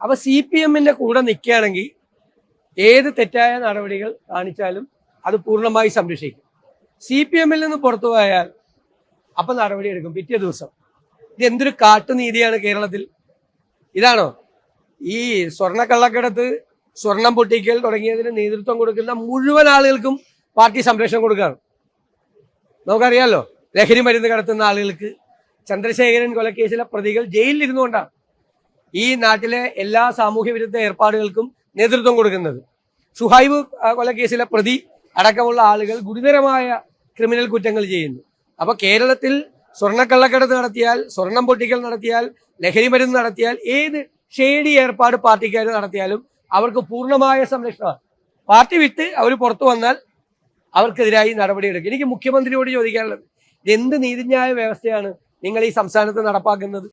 അപ്പൊ C P എമ്മിന്റെ കൂടെ നിൽക്കുകയാണെങ്കിൽ ഏത് തെറ്റായ നടപടികൾ കാണിച്ചാലും അത് പൂർണമായി സംരക്ഷിക്കും. സി പി എമ്മിൽ നിന്ന് പുറത്തു പോയാൽ അപ്പൊ നടപടി എടുക്കും പിറ്റേ ദിവസം. ഇത് എന്തൊരു കാട്ടുനീതിയാണ് കേരളത്തിൽ. ഇതാണോ? ഈ സ്വർണക്കള്ളക്കടത്ത് സ്വർണം പൊട്ടിക്കൽ തുടങ്ങിയതിന് നേതൃത്വം കൊടുക്കുന്ന മുഴുവൻ ആളുകൾക്കും പാർട്ടി സംരക്ഷണം കൊടുക്കുകയാണ്. നമുക്കറിയാമല്ലോ ലഹരി മരുന്ന് കടത്തുന്ന ആളുകൾക്ക് ചന്ദ്രശേഖരൻ കൊലക്കേസിലെ പ്രതികൾ ജയിലിൽ ഇരുന്നുകൊണ്ടാണ് ഈ നാട്ടിലെ എല്ലാ സാമൂഹ്യ വിരുദ്ധ ഏർപ്പാടുകൾക്കും നേതൃത്വം കൊടുക്കുന്നത്. ഷുഹൈബ് കൊലക്കേസിലെ പ്രതി അടക്കമുള്ള ആളുകൾ ഗുരുതരമായ ക്രിമിനൽ കുറ്റങ്ങൾ ചെയ്യുന്നു. അപ്പൊ കേരളത്തിൽ സ്വർണക്കള്ളക്കടത്ത് നടത്തിയാൽ സ്വർണം പൊട്ടിക്കൽ നടത്തിയാൽ ലഹരി മരുന്ന് നടത്തിയാൽ ഏത് ഷേഡി ഏർപ്പാട് പാർട്ടിക്കാർ നടത്തിയാലും അവർക്ക് പൂർണമായ സംരക്ഷണമാണ് പാർട്ടി വിട്ട് അവർ പുറത്തു വന്നാൽ അവർക്കെതിരായി നടപടിയെടുക്കും. എനിക്ക് മുഖ്യമന്ത്രിയോട് ചോദിക്കാനുള്ളത് എന്ത് നീതിന്യായ വ്യവസ്ഥയാണ് നിങ്ങൾ ഈ സംസ്ഥാനത്ത് നടപ്പാക്കുന്നത്?